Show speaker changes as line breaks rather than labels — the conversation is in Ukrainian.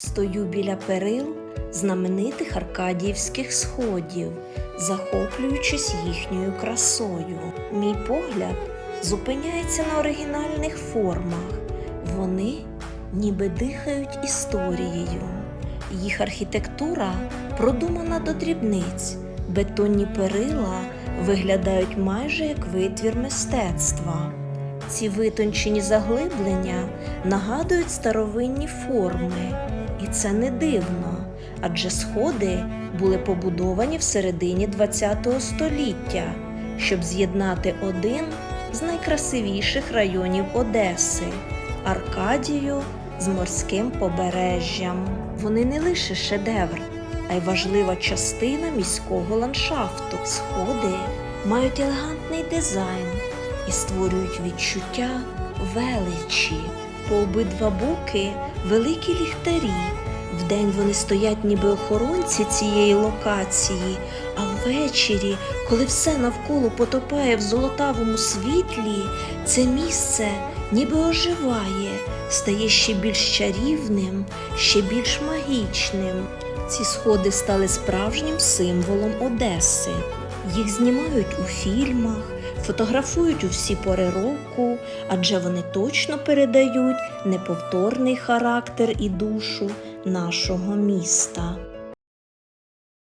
Стою біля перил знаменитих аркадіївських сходів, захоплюючись їхньою красою. Мій погляд зупиняється на оригінальних формах. Вони ніби дихають історією. Їх архітектура продумана до дрібниць. Бетонні перила виглядають майже як витвір мистецтва. Ці витончені заглиблення нагадують старовинні форми, і це не дивно, адже сходи були побудовані в середині ХХ століття, щоб з'єднати один з найкрасивіших районів Одеси Аркадію з морським побережжям. Вони не лише шедевр, а й важлива частина міського ландшафту. Сходи мають елегантний дизайн і створюють відчуття величі. По обидва боки великі ліхтарі. Вдень вони стоять ніби охоронці цієї локації, а ввечері, коли все навколо потопає в золотавому світлі, це місце ніби оживає, стає ще більш чарівним, ще більш магічним. Ці сходи стали справжнім символом Одеси. Їх знімають у фільмах, фотографують у всі пори року, адже вони точно передають неповторний характер і душу нашого міста.